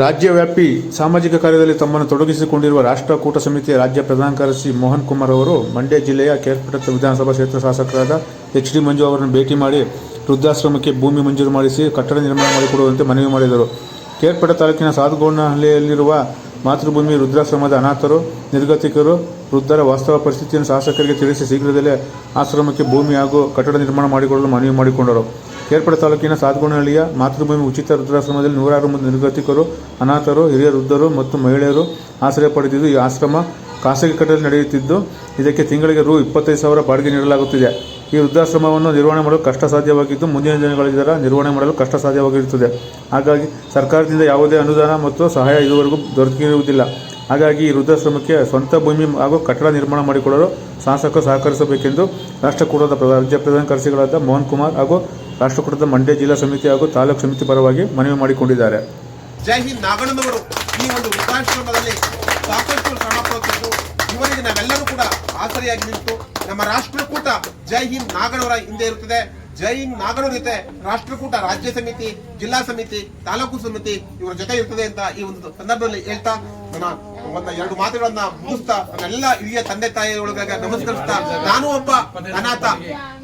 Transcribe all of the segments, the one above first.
ರಾಜ್ಯವ್ಯಾಪಿ ಸಾಮಾಜಿಕ ಕಾರ್ಯದಲ್ಲಿ ತಮ್ಮನ್ನು ತೊಡಗಿಸಿಕೊಂಡಿರುವ ರಾಷ್ಟ್ರಕೂಟ ಸಮಿತಿಯ ರಾಜ್ಯ ಪ್ರಧಾನ ಕಾರ್ಯದರ್ಶಿ ಮೋಹನ್ ಕುಮಾರ್ ಅವರು ಮಂಡ್ಯ ಜಿಲ್ಲೆಯ ಕೇರ್ಪಟ್ಟ ವಿಧಾನಸಭಾ ಕ್ಷೇತ್ರ ಶಾಸಕರಾದ ಎಚ್ ಡಿ ಮಂಜು ಅವರನ್ನು ಭೇಟಿ ಮಾಡಿ ವೃದ್ಧಾಶ್ರಮಕ್ಕೆ ಭೂಮಿ ಮಂಜೂರು ಮಾಡಿಸಿ ಕಟ್ಟಡ ನಿರ್ಮಾಣ ಮಾಡಿಕೊಡುವಂತೆ ಮನವಿ ಮಾಡಿದರು. ಕೇರ್ಪೇಟೆ ತಾಲೂಕಿನ ಸಾಧುಗೋಣಹಳ್ಳಿಯಲ್ಲಿರುವ ಮಾತೃಭೂಮಿ ವೃದ್ಧಾಶ್ರಮದ ಅನಾಥರು, ನಿರ್ಗತಿಕರು, ವೃದ್ಧರ ವಾಸ್ತವ ಪರಿಸ್ಥಿತಿಯನ್ನು ಶಾಸಕರಿಗೆ ತಿಳಿಸಿ ಶೀಘ್ರದಲ್ಲೇ ಆಶ್ರಮಕ್ಕೆ ಭೂಮಿ ಹಾಗೂ ಕಟ್ಟಡ ನಿರ್ಮಾಣ ಮಾಡಿಕೊಡಲು ಮನವಿ ಮಾಡಿಕೊಂಡರು. ಕೇರ್ಪೇಟೆ ತಾಲೂಕಿನ ಸಾಧುಗೋಣಹಳ್ಳಿಯ ಮಾತೃಭೂಮಿ ಉಚಿತ ವೃದ್ಧಾಶ್ರಮದಲ್ಲಿ ನೂರಾರು ಮಂದಿ ನಿರ್ಗತಿಕರು, ಅನಾಥರು, ಹಿರಿಯ ವೃದ್ಧರು ಮತ್ತು ಮಹಿಳೆಯರು ಆಶ್ರಯ ಪಡೆದಿದ್ದು, ಈ ಆಶ್ರಮ ಖಾಸಗಿ ಕಟ್ಟಡದಲ್ಲಿ ನಡೆಯುತ್ತಿದ್ದು, ಇದಕ್ಕೆ ತಿಂಗಳಿಗೆ ರು ಇಪ್ಪತ್ತೈದು ಸಾವಿರ ಬಾಡಿಗೆ ನೀಡಲಾಗುತ್ತಿದೆ. ಈ ವೃದ್ಧಾಶ್ರಮವನ್ನು ನಿರ್ವಹಣೆ ಮಾಡಲು ಕಷ್ಟ ಸಾಧ್ಯವಾಗಿದ್ದು ಮುಂದಿನ ದಿನಗಳಲ್ಲಿ ಇದರ ನಿರ್ವಹಣೆ ಮಾಡಲು ಕಷ್ಟ ಸಾಧ್ಯವಾಗಿರುತ್ತದೆ ಹಾಗಾಗಿ ಸರ್ಕಾರದಿಂದ ಯಾವುದೇ ಅನುದಾನ ಮತ್ತು ಸಹಾಯ ಇದುವರೆಗೂ ದೊರಕಿರುವುದಿಲ್ಲ ಹಾಗಾಗಿ ಈ ವೃದ್ಧಾಶ್ರಮಕ್ಕೆ ಸ್ವಂತ ಭೂಮಿ ಹಾಗೂ ಕಟ್ಟಡ ನಿರ್ಮಾಣ ಮಾಡಿಕೊಳ್ಳಲು ಶಾಸಕರು ಸಹಕರಿಸಬೇಕೆಂದು ರಾಷ್ಟ್ರಕೂಟದ ರಾಜ್ಯ ಪ್ರಧಾನ ಕಾರ್ಯದರ್ಶಿಗಳಾದ ಮೋಹನ್ ಕುಮಾರ್ ಹಾಗೂ ರಾಷ್ಟ್ರಕೂಟದ ಮಂಡ್ಯ ಜಿಲ್ಲಾ ಸಮಿತಿ ಹಾಗೂ ತಾಲೂಕು ಸಮಿತಿ ಪರವಾಗಿ ಮನವಿ ಮಾಡಿಕೊಂಡಿದ್ದಾರೆ. ಜೈ ಹಿಂದ್ ನಾಗಣ್ಣನವರು ಈ ಒಂದು ವೃದ್ಧಾಶ್ರಮದಲ್ಲಿ ಸಾಕಷ್ಟು ಶ್ರಮ ಪಡುತ್ತಿದ್ದು ಇವರಿಗೆ ನಾವೆಲ್ಲರೂ ಕೂಡ ಆಸರೆಯಾಗಿ ನಿಂತು ನಮ್ಮ ರಾಷ್ಟ್ರಕೂಟ ಜೈ ಹಿಂದ್ ನಾಗಣ್ಣವರ ಹಿಂದೆ ಇರುತ್ತದೆ. ಜೈ ಹಿಂದ್ ನಾಗಣ್ಣವರ ಜೊತೆ ರಾಷ್ಟ್ರಕೂಟ, ರಾಜ್ಯ ಸಮಿತಿ, ಜಿಲ್ಲಾ ಸಮಿತಿ, ತಾಲೂಕು ಸಮಿತಿ ಇವರ ಜೊತೆ ಇರ್ತದೆ ಅಂತ ಈ ಒಂದು ಸಂದರ್ಭದಲ್ಲಿ ಹೇಳ್ತಾ ನನ್ನ ಒಂದು ಎರಡು ಮಾತುಗಳನ್ನ ಮುಗಿಸ್ತಾ ನನ್ನೆಲ್ಲ ಹಿರಿಯ ತಂದೆ ತಾಯಿ ಒಳಗಾಗ ನಮಸ್ಕರಿಸ್ತಾ ನಾನು ಒಬ್ಬ ಅನಾಥ,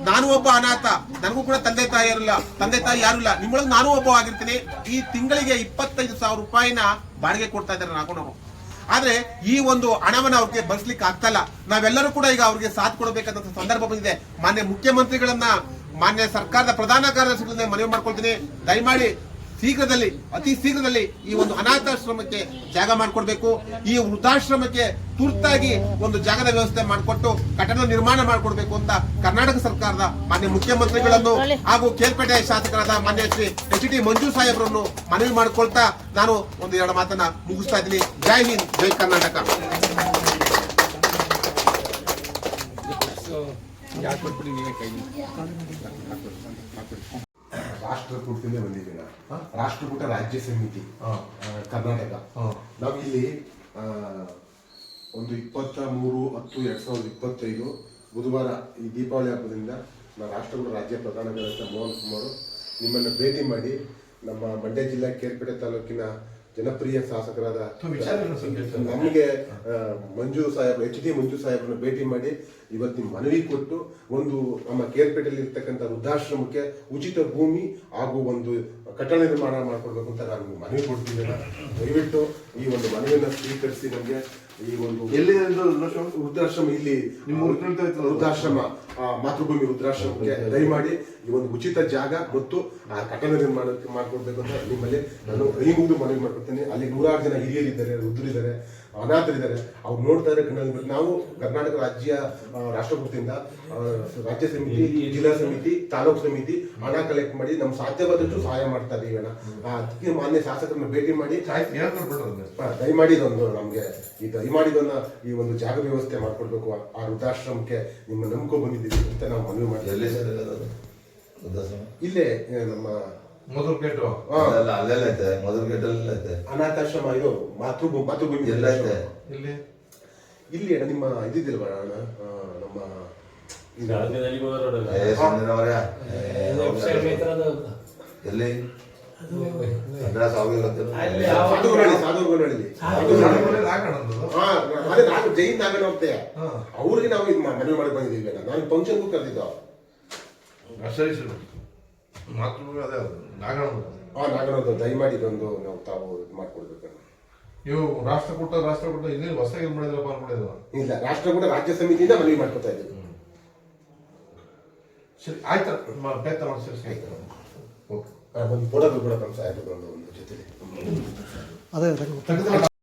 ನಾನು ಒಬ್ಬ ಅನಾಥ, ನನಗೂ ಕೂಡ ತಂದೆ ತಾಯಿ ಇರಲ್ಲ ತಂದೆ ತಾಯಿ ಯಾರು ಇಲ್ಲ. ನಿಮ್ಮೊಳಗೆ ನಾನು ಒಬ್ಬ ಆಗಿರ್ತೀನಿ. ಈ ತಿಂಗಳಿಗೆ ಇಪ್ಪತ್ತೈದು ಸಾವಿರ ರೂಪಾಯಿನ ಬಾಡಿಗೆ ಕೊಡ್ತಾ ಇದ್ದಾರೆ ನಾಗೋಣವರು ಆದ್ರೆ ಈ ಒಂದು ಹಣವನ್ನ ಅವ್ರಿಗೆ ಬಳಸ್ಲಿಕ್ಕೆ ಆಗ್ತಲ್ಲ ನಾವೆಲ್ಲರೂ ಕೂಡ ಈಗ ಅವ್ರಿಗೆ ಸಾಥ್ ಕೊಡಬೇಕಂತ ಸಂದರ್ಭ ಬಂದಿದೆ. ಮಾನ್ಯ ಮುಖ್ಯಮಂತ್ರಿಗಳನ್ನ, ಮಾನ್ಯ ಸರ್ಕಾರದ ಪ್ರಧಾನ ಕಾರ್ಯದರ್ಶಿಗಳನ್ನ ಮನವಿ ಮಾಡ್ಕೊಳ್ತೀನಿ. ದಯಮಾಡಿ ಶೀಘ್ರದಲ್ಲಿ ಅತಿ ಶೀಘ್ರದಲ್ಲಿ ಈ ಒಂದು ಅನಾಥಾಶ್ರಮಕ್ಕೆ ಜಾಗ ಮಾಡಿಕೊಡ್ಬೇಕು. ಈ ವೃದ್ಧಾಶ್ರಮಕ್ಕೆ ತುರ್ತಾಗಿ ಒಂದು ಜಾಗದ ವ್ಯವಸ್ಥೆ ಮಾಡಿಕೊಟ್ಟು ಕಟ್ಟಡ ನಿರ್ಮಾಣ ಮಾಡಿಕೊಡ್ಬೇಕು ಅಂತ ಕರ್ನಾಟಕ ಸರ್ಕಾರದ ಮಾನ್ಯ ಮುಖ್ಯಮಂತ್ರಿಗಳನ್ನು ಹಾಗೂ ಕೇಳ್ಪೇಟೆ ಶಾಸಕರಾದ ಮಾನ್ಯ ಶ್ರೀ ಎಚ್ ಡಿ ಮಂಜು ಸಾಹೇಬ್ರನ್ನು ಮನವಿ ಮಾಡ್ಕೊಳ್ತಾ ನಾನು ಒಂದು ಎರಡು ಮಾತನ್ನ ಮುಗಿಸ್ತಾ ಇದ್ದೀನಿ. ಜೈ ಹಿಂದ್ ಜೈ ಕರ್ನಾಟಕ. ರಾಷ್ಟ್ರಕೂಟದಿಂದ ಬಂದಿದ್ದೀವಿ ನಾವು ರಾಷ್ಟ್ರಕೂಟ ರಾಜ್ಯ ಸಮಿತಿ ಕರ್ನಾಟಕ. ನಾವಿಲ್ಲಿ ಇಲ್ಲಿ ಒಂದು ಇಪ್ಪತ್ತ ಮೂರು ಹತ್ತು ಎರಡ್ ಸಾವಿರದ ಇಪ್ಪತ್ತೈದು ಬುಧವಾರ ಈ ದೀಪಾವಳಿ ಹಬ್ಬದಿಂದ ನಾವು ರಾಷ್ಟ್ರಕೂಟ ರಾಜ್ಯ ಪ್ರಧಾನ ಕಾರ್ಯದರ್ಶಿ ಮೋಹನ್ ಕುಮಾರ್ ನಿಮ್ಮನ್ನು ಭೇಟಿ ಮಾಡಿ ನಮ್ಮ ಮಂಡ್ಯ ಜಿಲ್ಲೆ ಕೇರ್ಪೇಟೆ ತಾಲೂಕಿನ ಜನಪ್ರಿಯ ಶಾಸಕರಾದ ನಮಗೆ ಮಂಜು ಸಾಹೇಬ್ ಎಚ್ ಡಿ ಮಂಜು ಸಾಹೇಬ್ರನ್ನ ಭೇಟಿ ಮಾಡಿ ಇವತ್ತಿನ ಮನವಿ ಕೊಟ್ಟು ಒಂದು ನಮ್ಮ ಕೇರ್ಪೇಟೆಯಲ್ಲಿ ಇರ್ತಕ್ಕಂಥ ವೃದ್ಧಾಶ್ರಮಕ್ಕೆ ಉಚಿತ ಭೂಮಿ ಹಾಗೂ ಒಂದು ಕಟ್ಟಡ ನಿರ್ಮಾಣ ಮಾಡಿಕೊಡ್ಬೇಕು ಅಂತ ನಾನು ಮನವಿ ಕೊಡ್ತಿದ್ದೇನೆ ದಯವಿಟ್ಟು ಈ ಒಂದು ಮನವಿಯನ್ನು ಸ್ವೀಕರಿಸಿ ನಮಗೆ ಈ ಒಂದು ಎಲ್ಲಿ ಇದು ವೃದ್ಧಾಶ್ರಮ? ಇಲ್ಲಿ ನಿಮ್ಮ? ವೃದ್ಧಾಶ್ರಮ ಆ, ಮಾತೃಭೂಮಿ ವೃದ್ಧಾಶ್ರಮಕ್ಕೆ ದಯಮಾಡಿ ಈ ಒಂದು ಉಚಿತ ಜಾಗ ಮತ್ತು ಆ ಕಟ್ಟಡ ನಿರ್ಮಾಣ ಮಾಡ್ಕೊಡ್ಬೇಕು ಅಂತ ನಿಮ್ಮಲ್ಲಿ ನಾನು ಕೈ ಮುಗಿದು ಮನವಿ ಮಾಡ್ಕೊಡ್ತೇನೆ ಅಲ್ಲಿ ನೂರಾರು ಜನ ಹಿರಿಯರಿದ್ದಾರೆ ವೃದ್ಧರಿದ್ದಾರೆ ಅನಾಥರಿದ್ದಾರೆ ಅವ್ರು ನೋಡ್ತಾ ಬಿಟ್ಟು ನಾವು ಕರ್ನಾಟಕ ರಾಜ್ಯ ರಾಷ್ಟ್ರಪತಿಯಿಂದ ರಾಷ್ಟ್ರಕೂಟದಿಂದ ರಾಜ್ಯ ಸಮಿತಿ ಜಿಲ್ಲಾ ಸಮಿತಿ ತಾಲೂಕು ಸಮಿತಿ ಹಣ ಕಲೆಕ್ಟ್ ಮಾಡಿ ನಮ್ಗೆ ಸಾಧ್ಯವಾದಷ್ಟು ಸಹಾಯ ಮಾಡ್ತಾ ಇದೀವಿ ಅದಕ್ಕೆ ಮಾನ್ಯ ಶಾಸಕರನ್ನ ಭೇಟಿ ಮಾಡಿ ದಯಮಾಡಿ ಇದೊಂದು ನಮ್ಗೆ ಈ ದಯಮಾಡಿ ಇದನ್ನ ಈ ಒಂದು ಜಾಗ ವ್ಯವಸ್ಥೆ ಮಾಡ್ಕೊಡ್ಬೇಕು. ಆ- ವೃದ್ಧಾಶ್ರಮಕ್ಕೆ ನಿಮ್ಮ ನಂಬ್ಕೊ ಬಂದಿದ್ದೀವಿ ಅಂತ ನಾವು ಮನವಿ ಮಾಡ್ತೀವಿ? ಇಲ್ಲೇ ನಮ್ಮ ಮೊದಲು ಕೇಟು ಆ, ಅಲ್ಲೆಲ್ಲ ಅಲ್ಲೆಲ್ಲ ಐತೆ ಮೊದಲ ಗೇಟಲ್ಲಿ ಐತೆ. ಅನಾಥಾಶ್ರಮ ಇದು ಮಾತೃಭೂಮಿ ಮಾತೃಭೂಮಿ ಎಲ್ಲ ಐತೆ. ಇಲ್ಲಿ ಇಲ್ಲಿ ಅಣ್ಣ ನಿಮ್ಮ ಇದಿದ್ದಿಲ್ವಾ ಅಣ್ಣ? ನಮ್ಮ ಏ. ಏ, ಎಲ್ಲಿ? ಅಡ್ರೆಸ್ ಅದು ಮನೇಲಿ ನಾಗಣ್ಣಂದು. ಹಾ ಅದೇ ನಾನು ಜೈನ್ ಹಾ. ಅವ್ರಿಗೆ ನಾವು ಇದು ಮನವಿ ಮಾಡಿ ಬಂದಿದ್ದೀವಿ ನಾನು ಫಂಕ್ಷನ್ಗೂ ಕರೆದಿದ್ದು. ಆ, ಸರಿ ಸರಿ ಮಾತೃಭೂಮಿ ಅದೇ ಅದು. ಆ ಆ ನಾಗಣ್ಣವ್ರದ್ದು ದಯಮಾಡಿ ಇದೊಂದು ನಾವು ತಾವು ಇದು ಮಾಡ್ಕೊಡ್ಬೇಕಣ್ಣ ಇವು ರಾಷ್ಟ್ರಕೂಟ ರಾಷ್ಟ್ರಕೂಟ ಇನ್ನೇನು ಹೊಸದಾಗಿ ಏನ್ ಮಾಡಿದ್ರಪ್ಪ ಅನ್ಕೊಂಡಿದ್ರು ಇಲ್ಲ ರಾಷ್ಟ್ರಕೂಟ ರಾಜ್ಯ ಸಮಿತಿಯಿಂದ ಮನವಿ ಮಾಡ್ಕೊತಾ ಇದ್ದೀವಿ. ಸರಿ ಆಯ್ತು. ಮಾಡಿ ಸರಿ ಆಯ್ತು. ಓಕೆ. ಆ, ಒಂದು ಫೋಟೋ ಬಿಡಪ್ಪ ಸಾಹೇಬ್ರು ಒಂದು ಜೊತೆಲಿ. ತೆಗೆದು